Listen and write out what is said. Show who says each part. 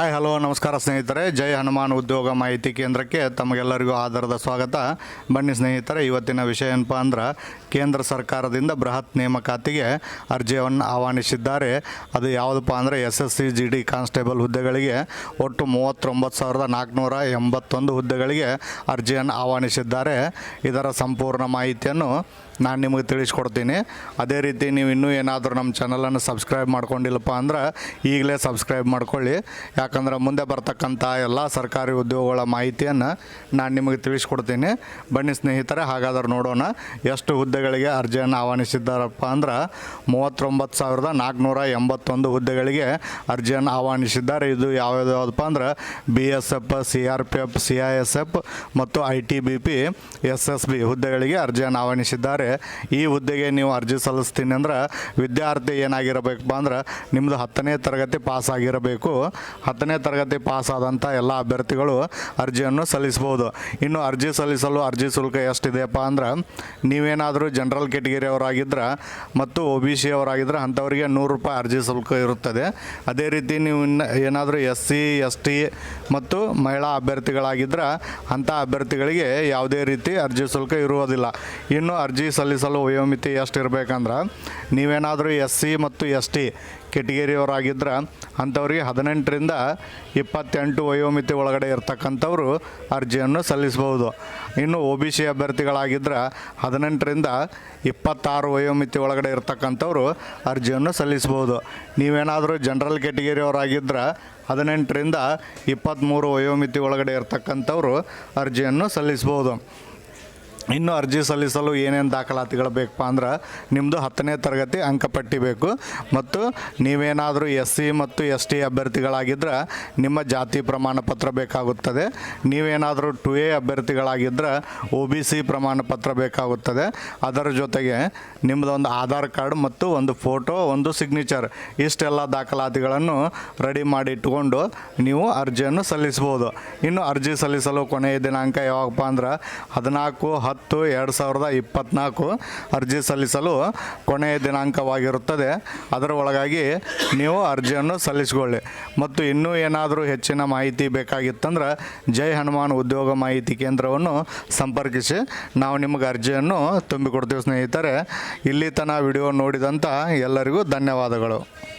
Speaker 1: Hi hello ನಮಸ್ಕಾರ ಸ್ನೇಹಿತರೆ. ಜೈ ಹನುಮಾನ್ ಉದ್ಯೋಗ ಮಾಹಿತಿ ಕೇಂದ್ರಕ್ಕೆ ತಮಗೆಲ್ಲರಿಗೂ ಆಧಾರದ ಸ್ವಾಗತ. ಬನ್ನಿ ಸ್ನೇಹಿತರೆ, ಇವತ್ತಿನ ವಿಷಯ ಏನಪ್ಪ ಅಂದ್ರೆ, ಕೇಂದ್ರ ಸರ್ಕಾರದಿಂದ ಬೃಹತ್ ನೇಮಕಾತಿಗೆ ಅರ್ಜಿಯನ್ನು ಆಹ್ವಾನಿಸಿದ್ದಾರೆ. ಅದು ಯಾವುದಪ್ಪ ಅಂದರೆ, S S C, G D constable ಹುದ್ದೆಗಳಿಗೆ ಒಟ್ಟು ಮೂವತ್ತೊಂಬತ್ತು ಸಾವಿರದ ನಾಲ್ಕುನೂರ ಎಂಬತ್ತೊಂದು ಹುದ್ದೆಗಳಿಗೆ ಅರ್ಜಿಯನ್ನು ಆಹ್ವಾನಿಸಿದ್ದಾರೆ. ಇದರ ಸಂಪೂರ್ಣ ಮಾಹಿತಿಯನ್ನು ನಾನು ನಿಮಗೆ ತಿಳಿಸ್ಕೊಡ್ತೀನಿ. ಅದೇ ರೀತಿ ನೀವು ಇನ್ನೂ ಏನಾದರೂ ನಮ್ಮ ಚಾನಲನ್ನು ಸಬ್ಸ್ಕ್ರೈಬ್ ಮಾಡ್ಕೊಂಡಿಲ್ಲಪ್ಪ ಅಂದ್ರೆ, ಈಗಲೇ ಸಬ್ಸ್ಕ್ರೈಬ್ ಮಾಡ್ಕೊಳ್ಳಿ. ಯಾಕಂದ್ರೆ ಮುಂದೆ ಬರ್ತಕ್ಕಂಥ ಎಲ್ಲ ಸರ್ಕಾರಿ ಉದ್ಯೋಗಗಳ ಮಾಹಿತಿಯನ್ನು ನಾನು ನಿಮಗೆ ತಿಳಿಸ್ಕೊಡ್ತೀನಿ. ಬನ್ನಿ ಸ್ನೇಹಿತರೆ, ಹಾಗಾದ್ರೆ ನೋಡೋಣ ಎಷ್ಟು ಹುದ್ದೆಗಳಿಗೆ ಅರ್ಜಿಯನ್ನು ಆಹ್ವಾನಿಸಿದ್ದಾರಪ್ಪ ಅಂದ್ರೆ ಮೂವತ್ತೊಂಬತ್ತು ಸಾವಿರದ ನಾಲ್ಕುನೂರ ಎಂಬತ್ತೊಂದು ಹುದ್ದೆಗಳಿಗೆ ಅರ್ಜಿಯನ್ನು ಆಹ್ವಾನಿಸಿದ್ದಾರೆ. ಇದು ಯಾವ್ಯಾವ್ದು ಅಂದ್ರೆ B S F, C R P F, C I S F ಮತ್ತು I T B P, S S B ಹುದ್ದೆಗಳಿಗೆ ಅರ್ಜಿಯನ್ನು ಆಹ್ವಾನಿಸಿದ್ದಾರೆ. ಈ ಹುದ್ದೆಗೆ ನೀವು ಅರ್ಜಿ ಸಲ್ಲಿಸ್ತೀನಿ ಅಂದ್ರೆ ವಿದ್ಯಾರ್ಥಿ ಏನಾಗಿರಬೇಕಪ್ಪ ಅಂದ್ರೆ ನಿಮ್ಮದು ಹತ್ತನೇ ತರಗತಿ ಪಾಸ್ ಆಗಿರಬೇಕು. ಹತ್ತನೇ ತರಗತಿ ಪಾಸ್ ಆದಂಥ ಎಲ್ಲ ಅಭ್ಯರ್ಥಿಗಳು ಅರ್ಜಿಯನ್ನು ಸಲ್ಲಿಸ್ಬೋದು ಇನ್ನು ಅರ್ಜಿ ಸಲ್ಲಿಸಲು ಅರ್ಜಿ ಶುಲ್ಕ ಎಷ್ಟಿದೆಯಪ್ಪ ಅಂದ್ರೆ, ನೀವೇನಾದರೂ ಜನರಲ್ ಕೆಟಗಿರಿಯವರಾಗಿದ್ದರೆ ಮತ್ತು ಒ ಬಿ ಸಿ ಅವರಾಗಿದ್ದರೆ ಅಂಥವರಿಗೆ ನೂರು ರೂಪಾಯಿ ಅರ್ಜಿ ಶುಲ್ಕ ಇರುತ್ತದೆ. ಅದೇ ರೀತಿ ನೀವು ಇನ್ನು ಏನಾದರೂ ಎಸ್ ಸಿ, ಎಸ್ ಟಿ ಮತ್ತು ಮಹಿಳಾ ಅಭ್ಯರ್ಥಿಗಳಾಗಿದ್ದರೆ ಅಂಥ ಅಭ್ಯರ್ಥಿಗಳಿಗೆ ಯಾವುದೇ ರೀತಿ ಅರ್ಜಿ ಶುಲ್ಕ ಇರುವುದಿಲ್ಲ. ಇನ್ನು ಅರ್ಜಿ ಸಲ್ಲಿಸಲು ವಯೋಮಿತಿ ಎಷ್ಟು ಇರಬೇಕಂದ್ರೆ ನೀವೇನಾದರೂ ಎಸ್ ಸಿ ಮತ್ತು ಎಸ್ ಟಿ ಕೆಟಗಿರಿಯವರಾಗಿದ್ದರೆ ಅಂಥವ್ರಿಗೆ ಹದಿನೆಂಟರಿಂದ ಇಪ್ಪತ್ತೆಂಟು ವಯೋಮಿತಿ ಒಳಗಡೆ ಇರ್ತಕ್ಕಂಥವ್ರು ಅರ್ಜಿಯನ್ನು ಸಲ್ಲಿಸಬಹುದು. ಇನ್ನು ಒ ಬಿ ಸಿ ಅಭ್ಯರ್ಥಿಗಳಾಗಿದ್ದರೆ ಹದಿನೆಂಟರಿಂದ ಇಪ್ಪತ್ತಾರು ವಯೋಮಿತಿ ಒಳಗಡೆ ಇರ್ತಕ್ಕಂಥವ್ರು ಅರ್ಜಿಯನ್ನು ಸಲ್ಲಿಸಬಹುದು. ನೀವೇನಾದರೂ ಜನರಲ್ ಕೆಟಗಿರಿಯವರಾಗಿದ್ದರೆ ಹದಿನೆಂಟರಿಂದ ಇಪ್ಪತ್ತ್ಮೂರು ವಯೋಮಿತಿ ಒಳಗಡೆ ಇರ್ತಕ್ಕಂಥವ್ರು ಅರ್ಜಿಯನ್ನು ಸಲ್ಲಿಸ್ಬೋದು ಇನ್ನು ಅರ್ಜಿ ಸಲ್ಲಿಸಲು ಏನೇನು ದಾಖಲಾತಿಗಳು ಬೇಕಪ್ಪ ಅಂದ್ರೆ ನಿಮ್ಮದು ಹತ್ತನೇ ತರಗತಿ ಅಂಕಪಟ್ಟಿ ಬೇಕು ಮತ್ತು ನೀವೇನಾದರೂ ಎಸ್ ಸಿ ಮತ್ತು ಎಸ್ ಟಿ ಅಭ್ಯರ್ಥಿಗಳಾಗಿದ್ದರೆ ನಿಮ್ಮ ಜಾತಿ ಪ್ರಮಾಣ ಪತ್ರ ಬೇಕಾಗುತ್ತದೆ. ನೀವೇನಾದರೂ ಟು ಎ ಅಭ್ಯರ್ಥಿಗಳಾಗಿದ್ದರೆ ಒ ಬಿ ಸಿ ಪ್ರಮಾಣ ಪತ್ರ ಬೇಕಾಗುತ್ತದೆ. ಅದರ ಜೊತೆಗೆ ನಿಮ್ಮದೊಂದು ಆಧಾರ್ ಕಾರ್ಡ್ ಮತ್ತು ಒಂದು ಫೋಟೋ, ಒಂದು ಸಿಗ್ನೇಚರ್ ಇಷ್ಟೆಲ್ಲ ದಾಖಲಾತಿಗಳನ್ನು ರೆಡಿ ಮಾಡಿ ಇಟ್ಕೊಂಡು ನೀವು ಅರ್ಜಿಯನ್ನು ಸಲ್ಲಿಸ್ಬೋದು ಇನ್ನು ಅರ್ಜಿ ಸಲ್ಲಿಸಲು ಕೊನೆಯ ದಿನಾಂಕ ಯಾವಾಗಪ್ಪ ಅಂದ್ರೆ ಹದಿನಾಲ್ಕು ಹತ್ತು, ಎರಡು ಸಾವಿರದ ಇಪ್ಪತ್ತ್ನಾಲ್ಕು ಅರ್ಜಿ ಸಲ್ಲಿಸಲು ಕೊನೆಯ ದಿನಾಂಕವಾಗಿರುತ್ತದೆ. ಅದರ ಒಳಗಾಗಿ ನೀವು ಅರ್ಜಿಯನ್ನು ಸಲ್ಲಿಸಿಕೊಳ್ಳಿ. ಮತ್ತು ಇನ್ನೂ ಏನಾದರೂ ಹೆಚ್ಚಿನ ಮಾಹಿತಿ ಬೇಕಾಗಿತ್ತಂದ್ರೆ ಜೈ ಹನುಮಾನ್ ಉದ್ಯೋಗ ಮಾಹಿತಿ ಕೇಂದ್ರವನ್ನು ಸಂಪರ್ಕಿಸಿ. ನಾವು ನಿಮಗೆ ಅರ್ಜಿಯನ್ನು ತುಂಬಿಕೊಡ್ತೀವಿ ಸ್ನೇಹಿತರೆ. ಇಲ್ಲಿ ತನಕ ವಿಡಿಯೋ ನೋಡಿದಂಥ ಎಲ್ಲರಿಗೂ ಧನ್ಯವಾದಗಳು.